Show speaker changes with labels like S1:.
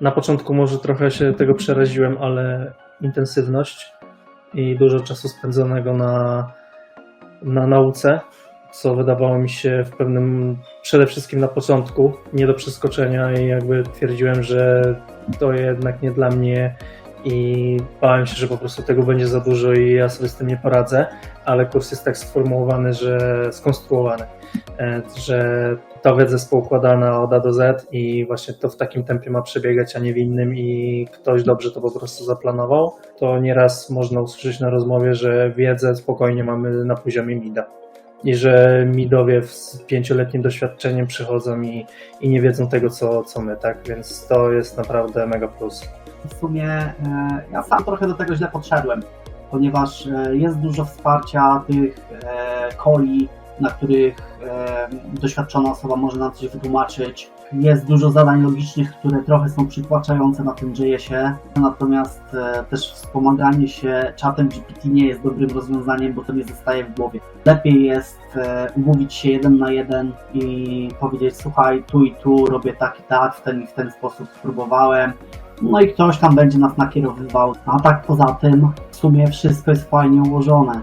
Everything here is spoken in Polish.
S1: Na początku może trochę się tego przeraziłem, ale intensywność i dużo czasu spędzonego na, na nauce, co wydawało mi się w pewnym, przede wszystkim na początku, nie do przeskoczenia i jakby twierdziłem, że to jednak nie dla mnie i bałem się, że po prostu tego będzie za dużo i ja sobie z tym nie poradzę, ale kurs jest tak sformułowany, że skonstruowany, e, że ta wiedza jest poukładana od A do Z i właśnie to w takim tempie ma przebiegać, a nie w innym i ktoś dobrze to po prostu zaplanował, to nieraz można usłyszeć na rozmowie, że wiedzę spokojnie mamy na poziomie mida. I że midowie z pięcioletnim doświadczeniem przychodzą i, i nie wiedzą tego, co, co my, tak? Więc to jest naprawdę mega plus.
S2: W sumie e, ja sam trochę do tego źle podszedłem, ponieważ e, jest dużo wsparcia tych e, coli, na których e, doświadczona osoba może nam coś wytłumaczyć. Jest dużo zadań logicznych, które trochę są przytłaczające na tym dzieje się, natomiast e, też wspomaganie się czatem GPT nie jest dobrym rozwiązaniem, bo to nie zostaje w głowie. Lepiej jest e, umówić się jeden na jeden i powiedzieć, słuchaj, tu i tu robię tak i tak, w ten i w ten sposób spróbowałem, no i ktoś tam będzie nas nakierowywał. A tak poza tym, w sumie wszystko jest fajnie ułożone.